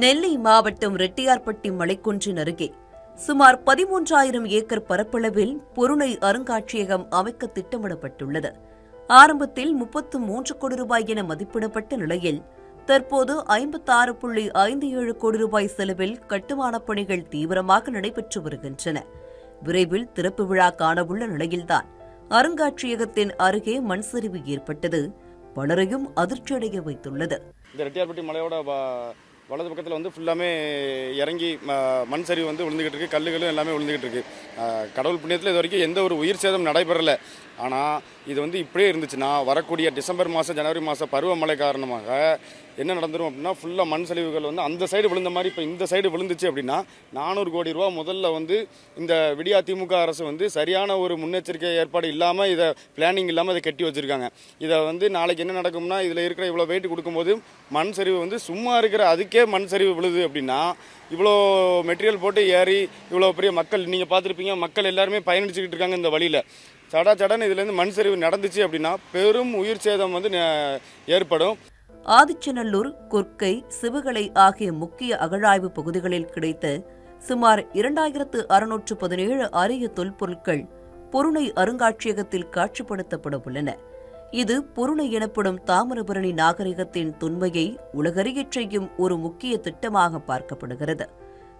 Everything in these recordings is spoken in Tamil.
நெல்லை மாவட்டம் ரெட்டியார்பட்டி மலைக்குன்றின் அருகே சுமார் பதிமூன்றாயிரம் ஏக்கர் பரப்பளவில் பொருணை அருங்காட்சியகம் அமைக்க திட்டமிடப்பட்டுள்ளது. ஆரம்பத்தில் முப்பத்து மூன்று கோடி ரூபாய் என மதிப்பிடப்பட்ட நிலையில் தற்போது ஐம்பத்தாறு புள்ளி ஐந்து ஏழு கோடி ரூபாய் செலவில் கட்டுமானப் பணிகள் தீவிரமாக நடைபெற்று வருகின்றன. விரைவில் திறப்பு விழா காணவுள்ள நிலையில்தான் அருங்காட்சியகத்தின் அருகே மண் சரிவு ஏற்பட்டது. பலரையும் அதிர்ச்சியடைய வைத்துள்ளது. இந்த ரெட்டியார்பட்டி மலையோட வலது பக்கத்தில் வந்து ஃபுல்லாமே இறங்கி ம- மண் சரிவு வந்து விழுந்துகிட்டு இருக்கு. கல்லுகளும் எல்லாமே விழுந்துகிட்டு இருக்கு. கடவுள் புண்ணியத்தில் இது வரைக்கும் எந்த ஒரு உயிர் சேதம் நடைபெறலை. ஆனால் இது வந்து இப்படியே இருந்துச்சுன்னா வரக்கூடிய டிசம்பர் மாதம் ஜனவரி மாதம் பருவமழை காரணமாக என்ன நடந்துரும் அப்படின்னா ஃபுல்லாக மண் சரிவுகள் வந்து அந்த சைடு விழுந்த மாதிரி இப்போ இந்த சைடு விழுந்துச்சு அப்படின்னா நானூறு கோடி ரூபா முதல்ல வந்து இந்த விடியா திமுக அரசு வந்து சரியான ஒரு முன்னெச்சரிக்கை ஏற்பாடு இல்லாமல் இதை பிளானிங் இல்லாமல் இதை கட்டி வச்சுருக்காங்க. இதை வந்து நாளைக்கு என்ன நடக்கும்னா இதில் இருக்கிற இவ்வளோ வெயிட் கொடுக்கும்போது மண் சரிவு வந்து சும்மா இருக்கிற அதுக்கே மண் சரிவு விழுது அப்படின்னா இவ்வளோ மெட்டீரியல் போட்டு ஏறி இவ்வளோ பெரிய மக்கள் நீங்கள் பார்த்துருப்பீங்க மக்கள் எல்லாருமே பயணிச்சுக்கிட்டு இருக்காங்க இந்த வழியில். சடா சடன் இதுலேருந்து மண் சரிவு நடந்துச்சு அப்படின்னா பெரும் உயிர் சேதம் வந்து ஏற்படும். ஆதிச்சநல்லூர் கொர்க்கை சிவகலை ஆகிய முக்கிய அகழாய்வு பகுதிகளில் கிடைத்த சுமார் இரண்டாயிரத்து அறுநூற்று பதினேழு அரிய தொல்பொருட்கள் பொருணை அருங்காட்சியகத்தில் காட்சிப்படுத்தப்பட உள்ளன. இது பொருணை எனப்படும் தாமிரபரணி நாகரிகத்தின் தொன்மையை உலகறியச் செய்யும் ஒரு முக்கிய திட்டமாக பார்க்கப்படுகிறது.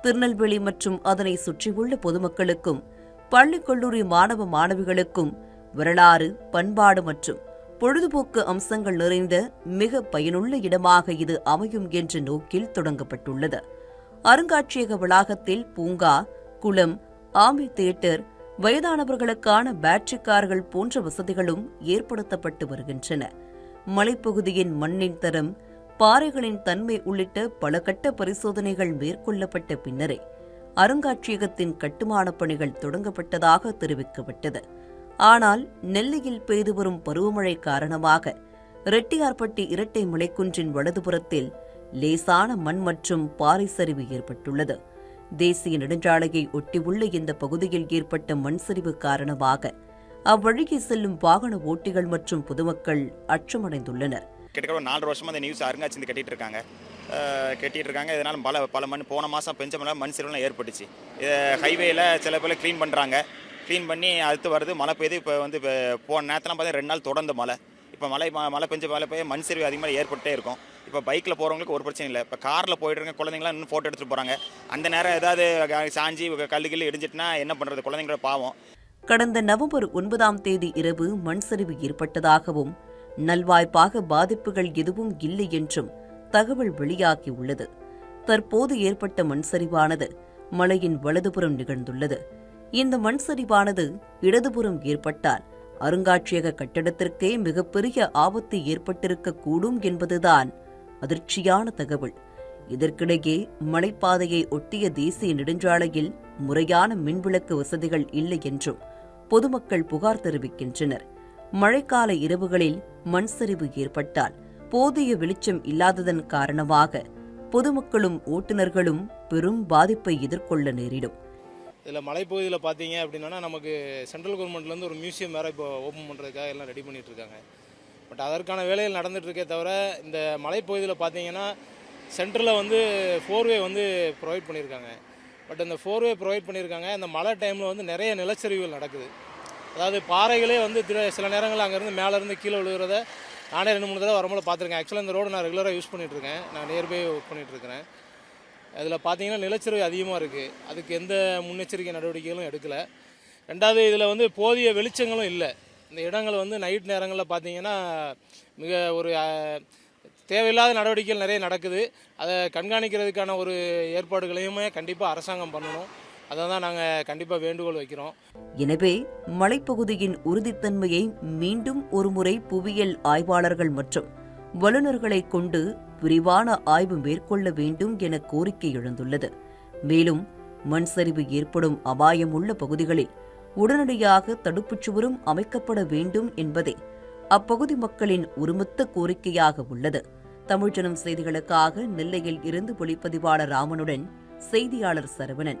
திருநெல்வேலி மற்றும் அதனை சுற்றியுள்ள பொதுமக்களுக்கும் பள்ளி கல்லூரி மாணவ மாணவிகளுக்கும் வரலாறு பண்பாடு மற்றும் பொழுதுபோக்கு அம்சங்கள் நிறைந்த மிக பயனுள்ள இடமாக இது அமையும் என்ற நோக்கில் தொடங்கப்பட்டுள்ளது. அருங்காட்சியக வளாகத்தில் பூங்கா குளம் ஆமி தியேட்டர் வயதானவர்களுக்கான பேட்டரி கார்கள் போன்ற வசதிகளும் ஏற்படுத்தப்பட்டு வருகின்றன. மலைப்பகுதியின் மண்ணின் தரம் பாறைகளின் தன்மை உள்ளிட்ட பல கட்ட பரிசோதனைகள் மேற்கொள்ளப்பட்ட பின்னரே அருங்காட்சியகத்தின் கட்டுமானப் பணிகள் தொடங்கப்பட்டதாக தெரிவிக்கப்பட்டது. ஆனால் நெல்லையில் பெய்து வரும் பருவமழை காரணமாக ரெட்டியார்பட்டி இரட்டை மலைக்குன்றின் வலதுபுறத்தில் லேசான மண் மற்றும் பாறை சரிவு ஏற்பட்டுள்ளது. தேசிய நெடுஞ்சாலையை ஒட்டியுள்ள இந்த பகுதியில் ஏற்பட்ட மண் சரிவு காரணமாக அவ்வழியே செல்லும் வாகன ஓட்டிகள் மற்றும் பொதுமக்கள் அச்சமடைந்துள்ளனர். கிட்டத்தட்ட ஒரு நாலு வருஷமா அந்த நியூஸ் அருங்காட்சி கட்டிட்டு இருக்காங்க. கட்டிட்டு இருக்காங்க. இதனால பல பல மண் போன மாதம் பெஞ்ச மழை மண் சரிவுலாம் ஏற்பட்டுச்சு ஹைவேயில் ஹைவேல சில பேர் க்ளீன் பண்ணுறாங்க க்ளீன் பண்ணி அடுத்து வருது மழை பெய்யுது இப்போ வந்து இப்போ போன நேரத்தில் பார்த்தா ரெண்டு நாள் தொடர்ந்து மழை. இப்போ மழை ம- மழை பெஞ்ச மழை பெய்ய மண் சரிவு அதிகமாக ஏற்பட்டே இருக்கும். இப்போ பைக்கில் போகிறவங்களுக்கு ஒரு பிரச்சனை இல்லை. இப்போ காரில் போயிட்டு இருக்க குழந்தைங்களாம் இன்னும் ஃபோட்டோ எடுத்துகிட்டு போகிறாங்க அந்த நேரம் ஏதாவது சாஞ்சி கல்லு கில்லு இடிஞ்சிட்டுனா என்ன பண்ணுறது குழந்தைங்களோட பாவம். கடந்த நவம்பர் ஒன்பதாம் தேதி இரவு மண் சரிவு ஏற்பட்டதாகவும் நல்வாய்ப்பாக பாதிப்புகள் எதுவும் இல்லை என்றும் தகவல் வெளியாகியுள்ளது தற்போது ஏற்பட்ட மண் சரிவானது மலையின் வலதுபுறம் நிகழ்ந்துள்ளது. இந்த மண் சரிவானது இடதுபுறம் ஏற்பட்டால் அருங்காட்சியக கட்டடத்திற்கே மிகப்பெரிய ஆபத்து ஏற்பட்டிருக்க கூடும் என்பதுதான் அதிர்ச்சியான தகவல். இதற்கிடையே மலைப்பாதையை ஒட்டிய தேசிய நெடுஞ்சாலையில் முறையான மின்விளக்கு வசதிகள் இல்லை என்றும் பொதுமக்கள் புகார் தெரிவிக்கின்றனர். மழைக்கால இரவுகளில் மண் சரிவு ஏற்பட்டால் போதிய வெளிச்சம் இல்லாததன் காரணமாக பொதுமக்களும் ஓட்டுநர்களும் பெரும் பாதிப்பை எதிர்கொள்ள நேரிடும். இதில் மலைப்பகுதியில் பார்த்தீங்க அப்படின்னா நமக்கு சென்ட்ரல் கவர்மெண்ட்லேருந்து ஒரு மியூசியம் வேறு இப்போ ஓப்பன் பண்ணுறதுக்காக எல்லாம் ரெடி பண்ணிகிட்ருக்காங்க பட் அதற்கான வேலைகள் நடந்துகிட்ருக்கே தவிர இந்த மலைப்பகுதியில் பார்த்தீங்கன்னா சென்டரில் வந்து ஃபோர்வே வந்து ப்ரொவைட் பண்ணியிருக்காங்க பட் இந்த ஃபோர்வே ப்ரொவைட் பண்ணியிருக்காங்க இந்த மழை டைமில் வந்து நிறைய நிலச்சரிவுகள் நடக்குது. அதாவது பாறைகளே வந்து சில நேரங்களில் அங்கேருந்து மேலேருந்து கீழே விழுகிறத நானே ரெண்டு மூணு தடவை வரும்போது பார்த்துருக்கேன். ஆக்சுவலாக இந்த ரோடு நான் ரெகுலராக யூஸ் பண்ணிகிட்ருக்கேன் இருக்கேன். நான் நியர்பை ஒர்க் பண்ணிகிட்ருக்கிறேன் அதில் பார்த்தீங்கன்னா நிலச்சரிவு அதிகமாக இருக்குது அதுக்கு எந்த முன்னெச்சரிக்கை நடவடிக்கைகளும் எடுக்கலை. ரெண்டாவது இதில் வந்து போதிய வெளிச்சங்களும் இல்லை. இந்த இடங்கள் வந்து நைட் நேரங்களில் பார்த்தீங்கன்னா மிக ஒரு தேவையில்லாத நடவடிக்கைகள் நிறைய நடக்குது. அதை கண்காணிக்கிறதுக்கான ஒரு ஏற்பாடுகளையுமே கண்டிப்பாக அரசாங்கம் பண்ணணும். அதை தான் நாங்கள் கண்டிப்பாக வேண்டுகோள் வைக்கிறோம். எனவே மலைப்பகுதியின் உறுதித்தன்மையை மீண்டும் ஒருமுறை புவியியல் ஆய்வாளர்கள் மற்றும் வல்லுநர்களை கொண்டு விரிவான ஆய்வு மேற்கொள்ள வேண்டும் என கோரிக்கை எழுந்துள்ளது. மேலும் மண் சரிவு ஏற்படும் அபாயம் உள்ள பகுதிகளில் உடனடியாக தடுப்புச் சுவரும் அமைக்கப்பட வேண்டும் என்பதே அப்பகுதி மக்களின் ஒருமித்த கோரிக்கையாக உள்ளது. தமிழ்ச்சனம் செய்திகளுக்காக நெல்லையில் இருந்து ஒளிப்பதிவாளர் ராமனுடன் செய்தியாளர் சரவணன்.